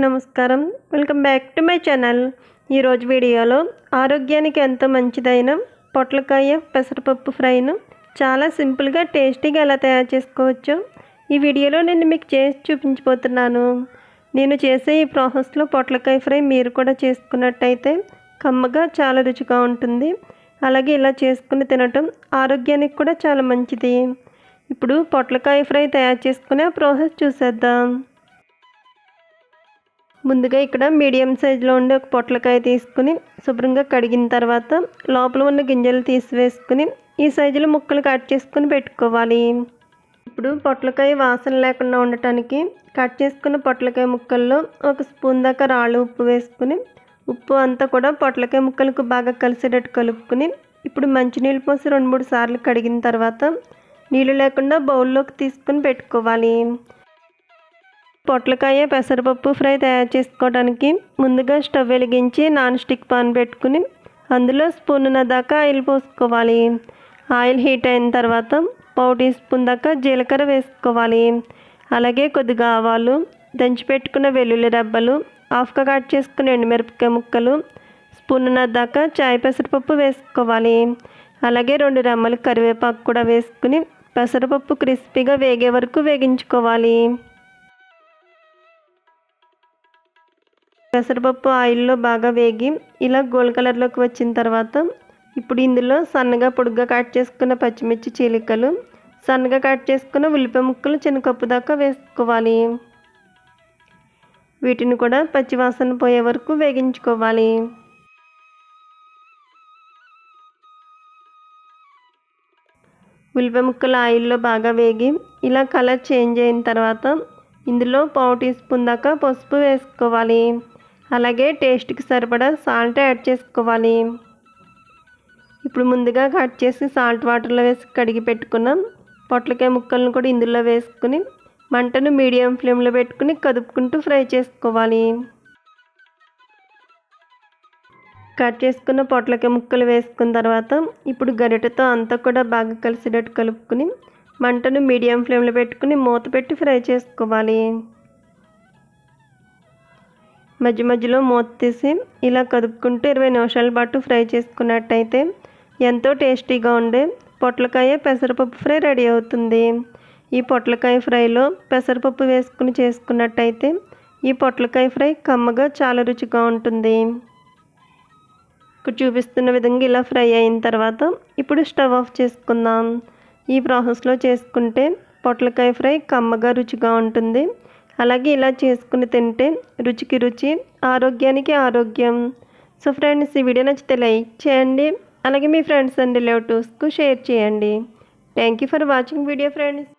నమస్కారం. Welcome back to my channel. ఈరోజు వీడియోలో ఆరోగ్యానికి ఎంతో మంచిదైన పొట్లకాయ పెసరపప్పు ఫ్రైను చాలా సింపుల్గా టేస్టీగా ఎలా తయారు చేసుకోవచ్చో ఈ వీడియోలో నేను మీకు చేసి చూపించబోతున్నాను. నేను చేసే ఈ ప్రాసెస్లో పొట్లకాయ ఫ్రై మీరు కూడా చేసుకున్నట్టయితే కమ్మగా చాలా రుచిగా ఉంటుంది. అలాగే ఇలా చేసుకుని తినటం ఆరోగ్యానికి కూడా చాలా మంచిది. ఇప్పుడు పొట్లకాయ ఫ్రై తయారు చేసుకునే ప్రాసెస్ చూసేద్దాం. ముందుగా ఇక్కడ మీడియం సైజులో ఉండే ఒక పొట్లకాయ తీసుకుని శుభ్రంగా కడిగిన తర్వాత లోపల ఉన్న గింజలు తీసివేసుకుని ఈ సైజులో ముక్కలు కట్ చేసుకుని పెట్టుకోవాలి. ఇప్పుడు పొట్లకాయ వాసన లేకుండా ఉండటానికి కట్ చేసుకున్న పొట్లకాయ ముక్కల్లో ఒక స్పూన్ దాకా రాళ్ళు ఉప్పు వేసుకుని ఉప్పు అంతా కూడా పొట్లకాయ ముక్కలకు బాగా కలిసేటట్టు కలుపుకుని ఇప్పుడు మంచినీళ్ళు పోసి రెండు మూడు సార్లు కడిగిన తర్వాత నీళ్ళు లేకుండా బౌల్లోకి తీసుకుని పెట్టుకోవాలి. పొట్లకాయ పెసరపప్పు ఫ్రై తయారు చేసుకోవడానికి ముందుగా స్టవ్ వెలిగించి నాన్ స్టిక్ పాన్ పెట్టుకుని అందులో స్పూన్ దాకా ఆయిల్ పోసుకోవాలి. ఆయిల్ హీట్ అయిన తర్వాత పావు టీ స్పూన్ దాకా జీలకర్ర వేసుకోవాలి. అలాగే కొద్దిగా ఆవాలు దంచి పెట్టుకున్న వెల్లుల్లి రెబ్బలు హాఫ్గా కట్ చేసుకున్న ఎండుమిరపకాయ ముక్కలు స్పూన్ దాకా చాయ్ పెసరపప్పు వేసుకోవాలి. అలాగే రెండు రెమ్మలు కరివేపాకు కూడా వేసుకుని పెసరపప్పు క్రిస్పీగా వేగే వరకు వేగించుకోవాలి. పెసరపప్పు ఆయిల్లో బాగా వేగి ఇలా గోల్డ్ కలర్లోకి వచ్చిన తర్వాత ఇప్పుడు ఇందులో సన్నగా పొడుగ్గా కట్ చేసుకున్న పచ్చిమిర్చి చీలికలు సన్నగా కట్ చేసుకున్న ఉల్లిపాయ ముక్కలు చిన్న కప్పు దాకా వేసుకోవాలి. వీటిని కూడా పచ్చివాసన పోయే వరకు వేగించుకోవాలి. ఉల్లిపాయ ముక్కలు ఆయిల్లో బాగా వేగి ఇలా కలర్ చేంజ్ అయిన తర్వాత ఇందులో పావు టీ స్పూన్ దాకా పసుపు వేసుకోవాలి. అలాగే టేస్ట్కి సరిపడా సాల్ట్ యాడ్ చేసుకోవాలి. ఇప్పుడు ముందుగా కట్ చేసి సాల్ట్ వాటర్లో వేసి కడిగి పెట్టుకున్నాం. పొట్లకాయ ముక్కలను కూడా ఇందులో వేసుకుని మంటను మీడియం ఫ్లేమ్లో పెట్టుకుని కదుపుకుంటూ ఫ్రై చేసుకోవాలి. కట్ చేసుకున్న పొట్లకాయ ముక్కలు వేసుకున్న తర్వాత ఇప్పుడు గరిటెతో అంతా కూడా బాగా కలిసేటట్టు కలుపుకుని మంటను మీడియం ఫ్లేమ్లో పెట్టుకుని మూత పెట్టి ఫ్రై చేసుకోవాలి. మధ్య మధ్యలో మూత తీసి ఇలా కదుపుకుంటూ ఇరవై నిమిషాల పాటు ఫ్రై చేసుకున్నట్టయితే ఎంతో టేస్టీగా ఉండే పొట్లకాయ పెసరపప్పు ఫ్రై రెడీ అవుతుంది. ఈ పొట్లకాయ ఫ్రైలో పెసరపప్పు వేసుకుని చేసుకున్నట్టయితే ఈ పొట్లకాయ ఫ్రై కమ్మగా చాలా రుచిగా ఉంటుంది. ఇక్కడ చూపిస్తున్న విధంగా ఇలా ఫ్రై అయిన తర్వాత ఇప్పుడు స్టవ్ ఆఫ్ చేసుకుందాం. ఈ ప్రాసెస్లో చేసుకుంటే పొట్లకాయ ఫ్రై కమ్మగా రుచిగా ఉంటుంది. అలాగే ఇలా చేసుకుని తింటే రుచికి రుచి ఆరోగ్యానికి ఆరోగ్యం. సో ఫ్రెండ్స్ ఈ వీడియో నచ్చితే లైక్ చేయండి. అలాగే మీ ఫ్రెండ్స్ అండ్ రిలేటివ్స్కు షేర్ చేయండి. Thank you for watching video friends.